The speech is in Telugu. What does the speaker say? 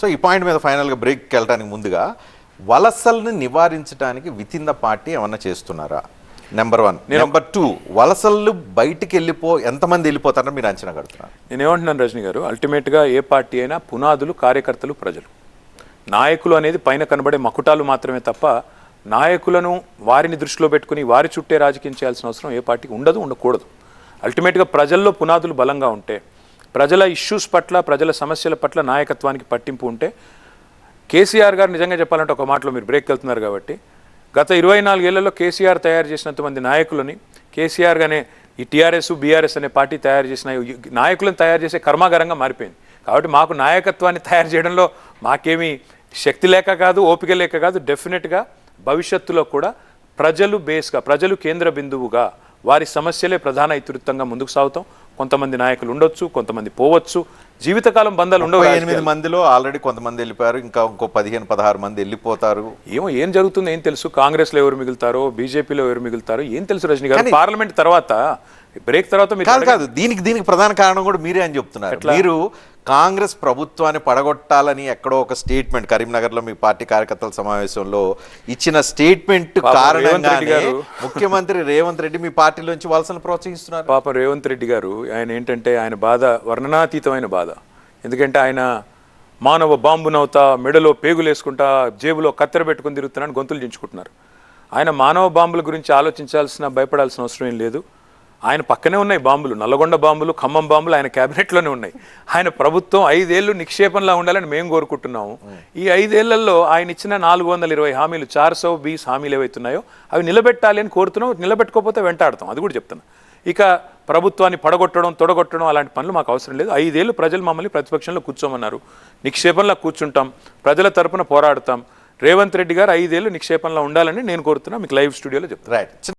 సో ఈ పాయింట్ మీద ఫైనల్గా బ్రేక్కి వెళ్ళడానికి ముందుగా వలసల్ని నివారించడానికి విత్ ఇన్ ద పార్టీ ఏమన్నా చేస్తున్నారా? నెంబర్ వన్ నెంబర్ టూ వలసలు బయటికి వెళ్ళిపో ఎంతమంది వెళ్ళిపోతారని మీరు అంచనా కడుతున్నారు? నేనేమంటున్నాను రజనీ గారు అల్టిమేట్గా ఏ పార్టీ అయినా పునాదులు కార్యకర్తలు ప్రజలు. నాయకులు అనేది పైన కనబడే మకుటాలు మాత్రమే తప్ప నాయకులను వారిని దృష్టిలో పెట్టుకుని వారి చుట్టే రాజకీయం చేయాల్సిన అవసరం ఏ పార్టీకి ఉండదు ఉండకూడదు. అల్టిమేట్గా ప్రజల్లో పునాదులు బలంగా ఉంటే ప్రజల ఇష్యూస్ పట్ల ప్రజల సమస్యల పట్ల నాయకత్వానికి పట్టింపు ఉంటే కేసీఆర్ గారు నిజంగా చెప్పాలంటే ఒక మాటలో మీరు బ్రేక్ వెళ్తున్నారు కాబట్టి గత ఇరవై నాలుగేళ్ళలో కేసీఆర్ తయారు చేసినంత మంది నాయకులని కేసీఆర్ గానే ఈ టీఆర్ఎస్ బీఆర్ఎస్ అనే పార్టీ తయారు చేసిన నాయకులను తయారు చేసే కర్మాగారంగా మారిపోయింది. కాబట్టి మాకు నాయకత్వాన్ని తయారు చేయడంలో మాకేమీ శక్తి లేక కాదు ఓపిక లేక కాదు డెఫినెట్గా భవిష్యత్తులో కూడా ప్రజలు బేస్గా ప్రజలు కేంద్ర బిందువుగా వారి సమస్యలే ప్రధాన ఇతివృత్తంగా ముందుకు సాగుతాం. కొంతమంది నాయకులు ఉండొచ్చు కొంతమంది పోవచ్చు. జీవితకాలం బంధాలు ఉండవు. ఎనిమిది మందిలో ఆల్రెడీ కొంతమంది వెళ్ళిపోయారు ఇంకా ఇంకో పదిహేను పదహారు మంది వెళ్ళిపోతారు. ఏమో ఏం జరుగుతుందో ఏం తెలుసు? కాంగ్రెస్లో ఎవరు మిగులుతారో బీజేపీలో ఎవరు మిగులుతారో ఏం తెలుసు రజనీ గారు? పార్లమెంట్ తర్వాత బ్రేక్ తర్వాత కాదు కాదు దీనికి దీనికి ప్రధాన కారణం కూడా మీరే అని చెప్తున్నారు. మీరు కాంగ్రెస్ ప్రభుత్వాన్ని పడగొట్టాలని ఎక్కడో ఒక స్టేట్మెంట్ కరీంనగర్లో మీ పార్టీ కార్యకర్తల సమావేశంలో ఇచ్చిన స్టేట్మెంట్ కారణంగానే గారు. ముఖ్యమంత్రి రేవంత్ రెడ్డి మీ పార్టీలోంచి వలసను ప్రోత్సహిస్తున్నారు. పాపం రేవంత్ రెడ్డి గారు ఆయన ఏంటంటే ఆయన బాధ వర్ణనాతీతమైన బాధ. ఎందుకంటే ఆయన మానవ బాంబునవుతా మెడలో పేగులు వేసుకుంటా జేబులో కత్తెర పెట్టుకుని తిరుగుతున్నాను గొంతులు దించుకుంటున్నారు ఆయన మానవ బాంబుల గురించి ఆలోచించాల్సిన భయపడాల్సిన అవసరం ఏం లేదు. ఆయన పక్కనే ఉన్నాయి బాంబులు. నల్లగొండ బాంబులు ఖమ్మం బాంబులు ఆయన క్యాబినెట్లోనే ఉన్నాయి. ఆయన ప్రభుత్వం ఐదేళ్ళు నిక్షేపంలా ఉండాలని మేము కోరుకుంటున్నాము. ఈ ఐదేళ్ళలో ఆయన ఇచ్చిన నాలుగు వందల ఇరవై హామీలు చార్ సో బీస్ హామీలు ఏవైతున్నాయో అవి నిలబెట్టాలి అని కోరుతున్నాం. నిలబెట్టుకోకపోతే వెంటాడతాం. అది కూడా చెప్తున్నా. ఇక ప్రభుత్వాన్ని పడగొట్టడం తొడగొట్టడం అలాంటి పనులు మాకు అవసరం లేదు. ఐదేళ్ళు ప్రజలు మమ్మల్ని ప్రతిపక్షంలో కూర్చోమన్నారు. నిక్షేపంలో కూర్చుంటాం. ప్రజల తరపున పోరాడతాం. రేవంత్ రెడ్డి గారు ఐదేళ్ళు నిక్షేపంలో ఉండాలని నేను కోరుతున్నా. మీకు లైవ్ స్టూడియోలో చెప్తాను రైట్